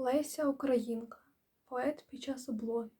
Леся Українка, поет під час облоги.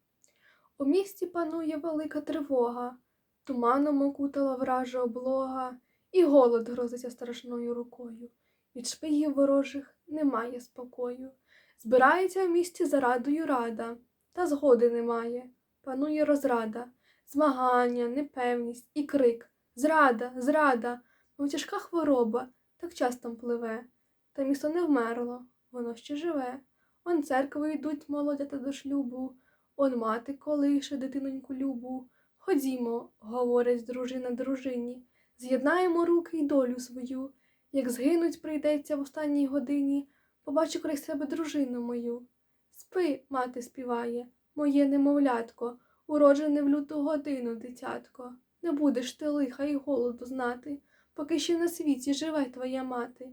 У місті панує велика тривога, туманом окутала вража облога, і голод грозиться страшною рукою. Від шпигів ворожих немає спокою. Збирається в місті за радою рада, та згоди немає. Панує розрада, змагання, непевність і крик. Зрада, зрада, мов тяжка хвороба, так часто пливе. Та місто не вмерло, воно ще живе. Он церкви йдуть молодята до шлюбу, он мати колише дитиноньку любу. Ходімо, говорить дружина дружині, з'єднаємо руки й долю свою. Як згинуть прийдеться в останній годині, побачу край себе дружину мою. Спи, мати співає, моє немовлятко, уроджене в люту годину, дитятко. Не будеш ти лиха й голоду знати, поки ще на світі живе твоя мати.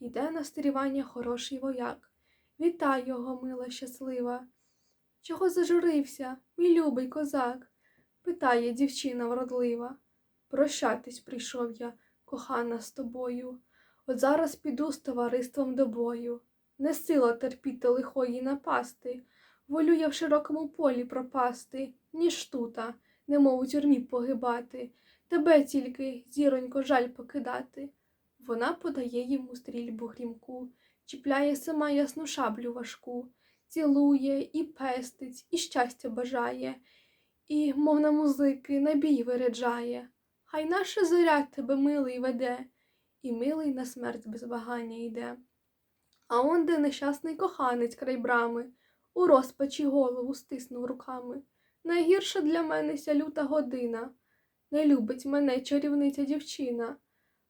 Іде на стерівання хороший вояк. Вітай його, мила щаслива. Чого зажурився, мій любий козак? питає дівчина вродлива. Прощатись прийшов я, кохана, з тобою. От зараз піду з товариством до бою. Не сила терпіти лихої напасти, волю я в широкому полі пропасти, ніж тута, немов у тюрмі погибати, тебе тільки, зіронько, жаль покидати. Вона подає йому стрільбу грімку, чіпляє сама ясну шаблю важку, цілує і пестить, і щастя бажає, і, мов на музики, на бій виряджає. Хай наша зоря тебе милий веде, і милий на смерть без вагання йде. А он де нещасний коханець край брами, у розпачі голову стиснув руками. Найгірша для мене ся люта година, не любить мене чарівниця дівчина.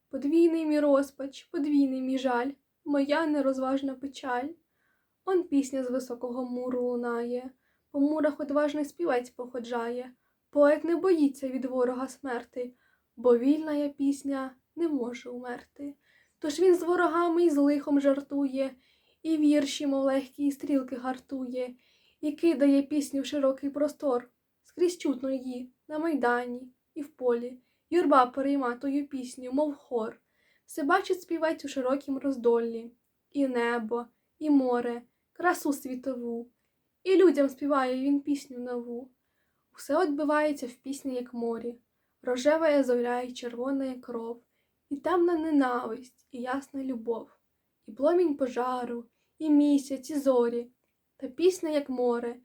Подвійний мій розпач, подвійний мій жаль, моя нерозважна печаль. Он пісня з високого муру лунає, по мурах одважний співець походжає. Поет не боїться від ворога смерти, бо вільна я пісня не може умерти. Тож він з ворогами і з лихом жартує, і вірші, мов легкі стрілки гартує, і кидає пісню в широкий простор, скрізь чутно її на майдані і в полі. Юрба перейма тою пісню, мов хор. Все бачить співець у широкім роздоллі, і небо, і море, красу світову, і людям співає він пісню нову. Усе отбивається в пісні, як морі, рожева зоря і червона як кров, і темна ненависть, і ясна любов, і пломінь пожару, і місяць, і зорі, та пісня, як море,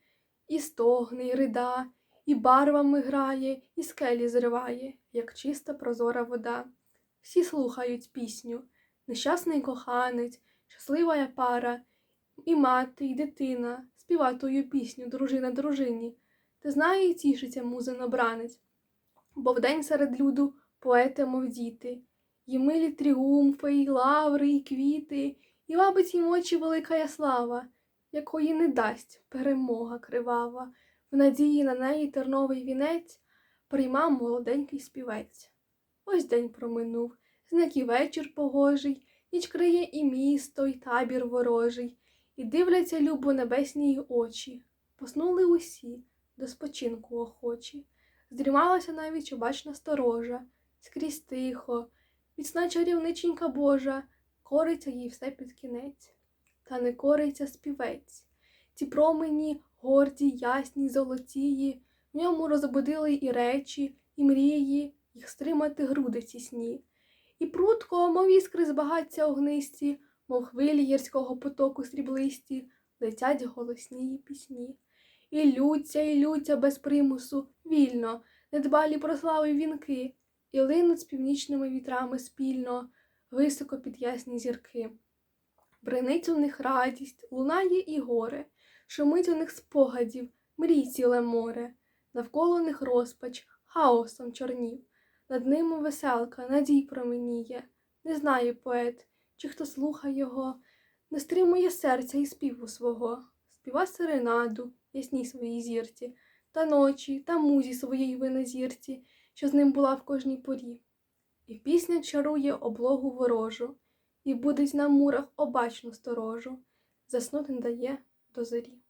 і стогне, і рида, і барвами грає, і скелі зриває, як чиста прозора вода. Всі слухають пісню, нещасний коханець, щаслива пара, і мати, і дитина співа тую пісню, дружина дружині, та знає і тішиться музин обранець, бо вдень серед люду поети, мов діти, і милі тріумфи, і лаври, і квіти, і вабить їм очі велика я слава, якої не дасть перемога кривава, в надії на неї терновий вінець приймав молоденький співець. Ось день проминув, зник і вечір погожий, ніч криє і місто, і табір ворожий, і дивляться любо небесні й очі. Поснули усі, до спочинку охочі. Здрімалася навіть обачна сторожа, скрізь тихо, міцна чарівниченька Божа, кориться їй все під кінець. Та не кориться співець. Ці промені горді, ясні, золотії, в ньому розбудили і речі, і мрії, їх стримати груди тісні. І прутко, мов іскри з багаття огнисті, мов хвилі гірського потоку сріблисті, летять голосні пісні. І лються, і лються без примусу, вільно, недбалі про слави вінки, і линуть з північними вітрами спільно, високо під ясні зірки. Бренить у них радість, лунає і горе, шумить у них спогадів, мрій ціле море, навколо них розпач, хаосом чорнів, над ними веселка, надій променіє, не знає поет, чи хто слухає його, не стримує серця і співу свого, співа серенаду, ясній своїй зірці, та ночі, та музі своїй винозірці, що з ним була в кожній порі. І пісня чарує облогу ворожу, і будить на мурах обачну сторожу, заснути не дає до зорі.